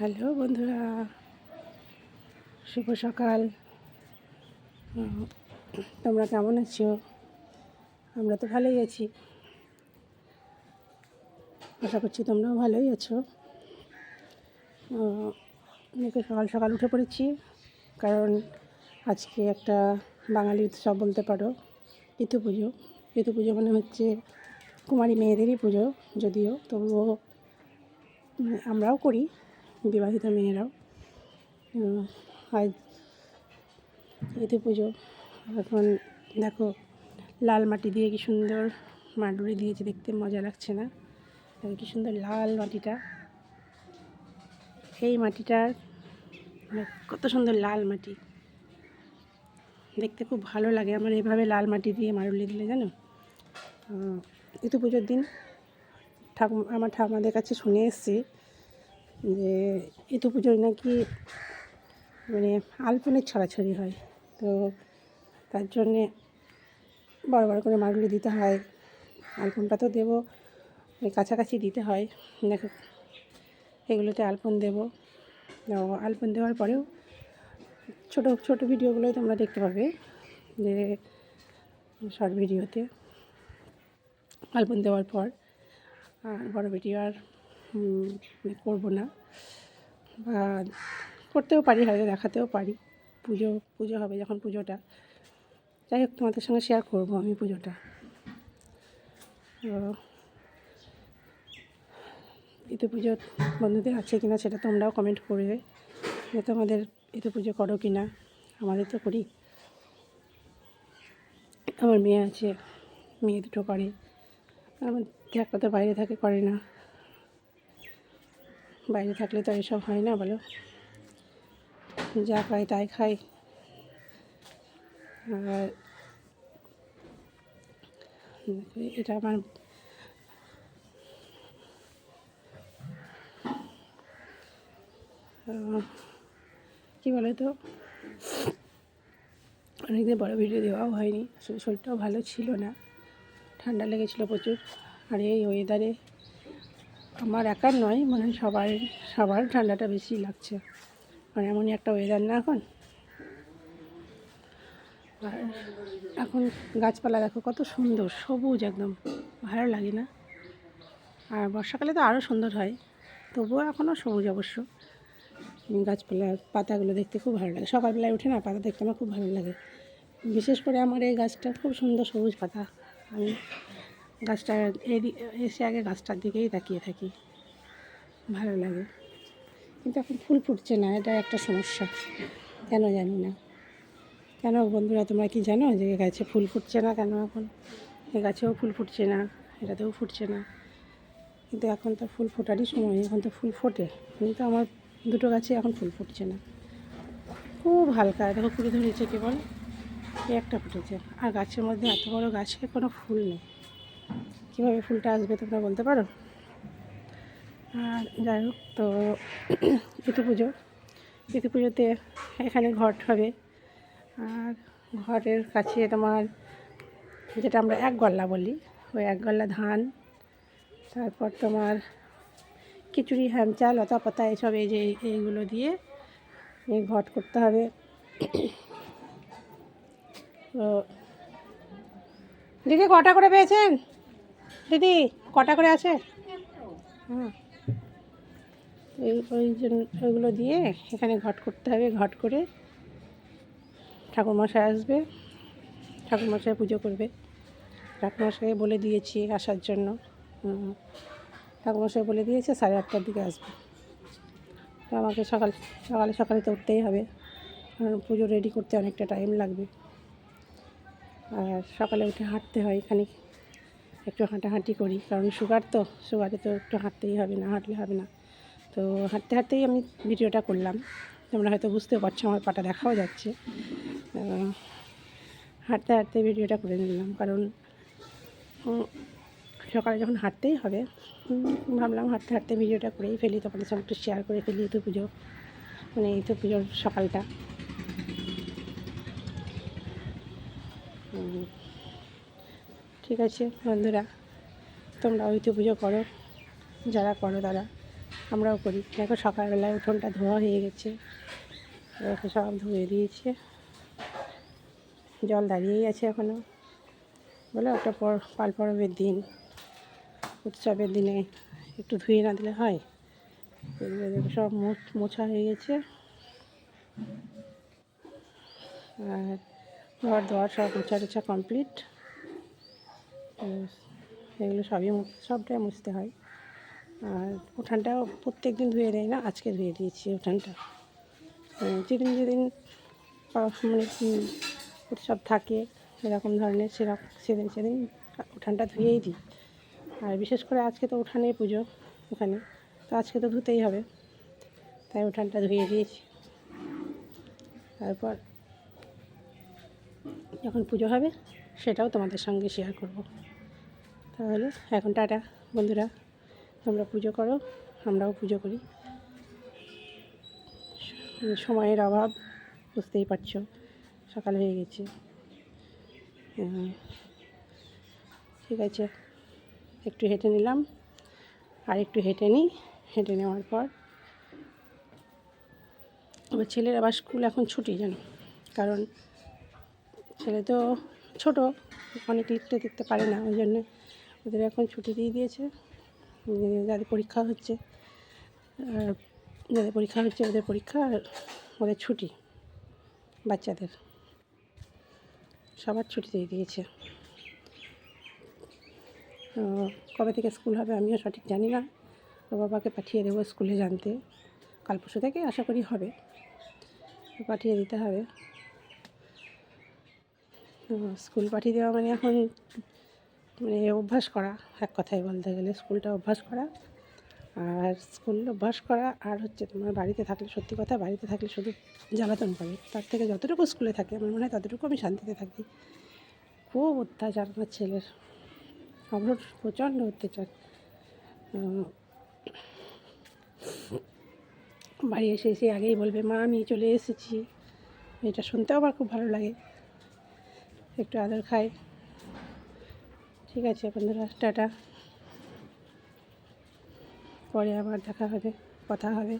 Hello বন্ধুরা, শুভ সকাল। তোমরা কেমন আছো? আমরা তো ভালোই আছি। আশা করছি তোমরাও ভালোই আছো। অনেকে সকাল সকাল উঠে পড়েছি, কারণ আজকে একটা বাঙালি উৎসব বলতে পারো ইতু পুজো। পিতু পুজো মানে হচ্ছে কুমারী মেয়েদেরই পুজো, যদিও তবুও আমরাও করি। বিবাহিত মেয়েরাও। আজ এতে পুজো। এখন দেখো, লাল মাটি দিয়ে কি সুন্দর মাডুরি দিয়েছে, দেখতে মজা লাগছে না? কি সুন্দর লাল মাটিটা। এই মাটিটার মানে কত সুন্দর লাল মাটি। দেখতে খুব ভালো লাগে আমার এভাবে লাল মাটি দিয়ে মারুলি দিলে, জানো? ইতু পুজোর দিন ঠাকুর আমার ঠাকুমাদের কাছে শুনে এসেছি যে ঋতু পুজোয় নাকি মানে আলপনের ছড়াছড়ি হয়। তো তার জন্যে বড় বড় করে মাগুলি দিতে হয়। আলপনটা তো দেবো কাছাকাছি দিতে হয়। দেখো, এগুলোতে আলপন দেবো। আলপন দেওয়ার পরেও ছোট ছোট ভিডিওগুলোই তোমরা দেখতে পাবে যে শর্ট ভিডিওতে। আলপন দেওয়ার পর আর বড় ভিডিও আর করব না। বা করতেও পারি, হয়তো দেখাতেও পারি। পুজো পুজো হবে যখন পুজোটা। যাই হোক, তোমাদের সঙ্গে শেয়ার করব আমি পুজোটা। ইতো পুজো বন্ধুদের আছে কি না সেটা তোমরাও কমেন্ট করবে যে তোমাদের ইতো পুজো করো কি না আমাদের তো করি। আমার মেয়ে আছে, মেয়ে দুটো করে। আমার একটা তো বাইরে থাকে, করে না। বাইরে থাকলে তো এসব হয় না বলো। যা পাই তাই খাই। আর এটা আমার কী বলে তো অনেকদিন বড় ভিডিও দেওয়াও হয়নি। শরীরটাও ভালো ছিল না। ঠান্ডা লেগেছিলো প্রচুর। আর এই ওয়েদারে আমার একার নয় মানে সবাই সবার ঠান্ডাটা বেশি লাগছে। মানে এমনই একটা ওয়েদার না এখন। আর এখন গাছপালা দেখো কত সুন্দর সবুজ একদম। ভালো লাগে না? আর বর্ষাকালে তো আরও সুন্দর হয় তবুও এখনও সবুজ অবশ্য। উম, গাছপালা পাতাগুলো দেখতে খুব ভালো লাগে। সকালবেলায় উঠে না পাতা দেখতে আমার খুব ভালো লাগে। বিশেষ করে আমার এই গাছটা খুব সুন্দর সবুজ পাতা। আমি গাছটা এসে আগে গাছটার দিকেই তাকিয়ে থাকি। ভালো লাগে। কিন্তু এখন ফুল ফুটছে না এটা একটা সমস্যা। কেন জানি না। কেন বন্ধুরা, তোমরা কি জানো যে গাছে ফুল ফুটছে না কেন এখন? এ গাছেও ফুল ফুটছে না, এটাতেও ফুটছে না। কিন্তু এখন তো ফুল ফোটারই সময়, এখন তো ফুল ফোটে। কিন্তু আমার দুটো গাছে এখন ফুল ফুটছে না। খুব হালকা, দেখো ফুটে ধরেছে কেবল। একটা ফুটেছে। আর গাছের মধ্যে এত বড় গাছে কোনো ফুল নেই। কীভাবে ফুলটা আসবে তোমরা বলতে পারো? আর যাই হোক, তো পিতু পুজো। পিতু পুজোতে এখানে ঘট হবে। আর ঘরের কাছে তোমার যেটা আমরা এক গল্লা বলি, ওই এক গল্লা ধান। তারপর তোমার খিচুড়ি হ্যামচা লতা পাতা এসব এই যে এইগুলো দিয়ে এই ঘট করতে হবে। তো দিদি কটা করে পেয়েছেন? দিদি, কটা করে আছে? হ্যাঁ ওই জন্য ওইগুলো দিয়ে এখানে ঘট করতে হবে, ঘট করে ঠাকুরমশাই আসবে, ঠাকুরমশাই পুজো করবে। ঠাকুরমশাই বলে দিয়েছি আসার জন্য। ঠাকুরমশাই বলে দিয়েছে সাড়ে আটটার দিকে আসবে। তো আমাকে সকাল, সকালে সকালে তো উঠতেই হবে। কারণ পুজো রেডি করতে অনেকটা টাইম লাগবে। আর সকালে উঠে হাঁটতে হয় এখানে একটু হাঁটাহাঁটি করি, কারণ সুগার তো সুগারে তো একটু হাঁটতেই হবে না, হাঁটলে হবে না। তো হাঁটতে হাঁটতেই আমি ভিডিওটা করলাম। তোমরা হয়তো বুঝতে পারছ, আমার পাটা দেখাও যাচ্ছে। হাঁটতে হাঁটতে ভিডিওটা করে নিলাম, কারণ সকালে যখন হাঁটতেই হবে ভাবলাম হাঁটতে হাঁটতে ভিডিওটা করেই ফেলি, তোমাদের সঙ্গে একটু শেয়ার করে ফেলি ইতো পুজো মানে ইতো পুজোর সকালটা। ঠিক আছে, বন্ধুরা। তোমরা ঐতো পুজো করো, যারা করো তারা। আমরাও করি। দেখো সকালবেলায় উঠোনটা ধোয়া হয়ে গেছে। দেখো সব ধুয়ে দিয়েছে। জল দাঁড়িয়েই আছে এখনও বলে ওটা পর পাল পরবের দিন। উৎসবের দিনে একটু ধুয়ে না দিলে হয়? সব মোছ- মোছা হয়ে গেছে। আর ঘর দোয়ার সব মোছা টোছা কমপ্লিট। এগুলো সবই সবটাই মুছতে হয়। আর উঠানটাও প্রত্যেক দিন ধুয়ে দেয় না, আজকে ধুয়ে দিয়েছি উঠানটা। যেদিন যেদিন মানে উৎসব থাকে এরকম ধরনের সেরকম সেদিন সেদিন উঠানটা ধুয়েই দিই। আর বিশেষ করে আজকে তো উঠানে পুজো ওখানে, তো আজকে তো ধুতেই হবে, তাই উঠানটা ধুয়ে দিয়েছি। তারপর যখন পুজো হবে সেটাও তোমাদের সঙ্গে শেয়ার করব। তাহলে এখন টাটা বন্ধুরা তোমরা পুজো করো আমরাও পুজো করি। সময়ের অভাব বুঝতেই পারছ সকাল হয়ে গেছে। আহ, ঠিক আছে একটু হেঁটে নিলাম আর একটু হেঁটে নিই হেঁটে নেওয়ার পর। আমার ছেলের আবার স্কুল এখন ছুটি জানো কারণ ছেলে তো ছোট, অনেক লিখতে দেখতে পারে না, ওই জন্যে ওদের এখন ছুটি দিয়ে দিয়েছে। যাদের পরীক্ষা হচ্ছে, আর যাদের পরীক্ষা হচ্ছে ওদের পরীক্ষা, আর ওদের ছুটি বাচ্চাদের। সবার ছুটি দিয়ে দিয়েছে। তো কবে থেকে স্কুল হবে আমিও সঠিক জানি না। ওর বাবাকে পাঠিয়ে দেবো স্কুলে জানতে। কাল পরশু থেকে আশা করি হবে। পাঠিয়ে দিতে হবে। তো স্কুল পাঠিয়ে দেওয়া মানে এখন মানে অভ্যাস করা, এক কথায় বলতে গেলে স্কুলটা অভ্যাস করা। আর স্কুল অভ্যাস করা আর হচ্ছে তোমার বাড়িতে থাকলে, সত্যি কথা বাড়িতে থাকলে শুধু জ্বালাতন করে। তার থেকে যতটুকু স্কুলে থাকে, আমার মনে হয় ততটুকু আমি শান্তিতে থাকি। খুব অত্যাচার আমার ছেলের। আমার প্রচণ্ড অত্যাচার। বাড়ি এসে এসে আগেই বলবে, মা, আমি চলে এসেছি। এটা শুনতেও আমার খুব ভালো লাগে। একটু আদর খাই। ঠিক আছে বন্ধুরা টাটা। পরে আবার দেখা হবে কথা হবে।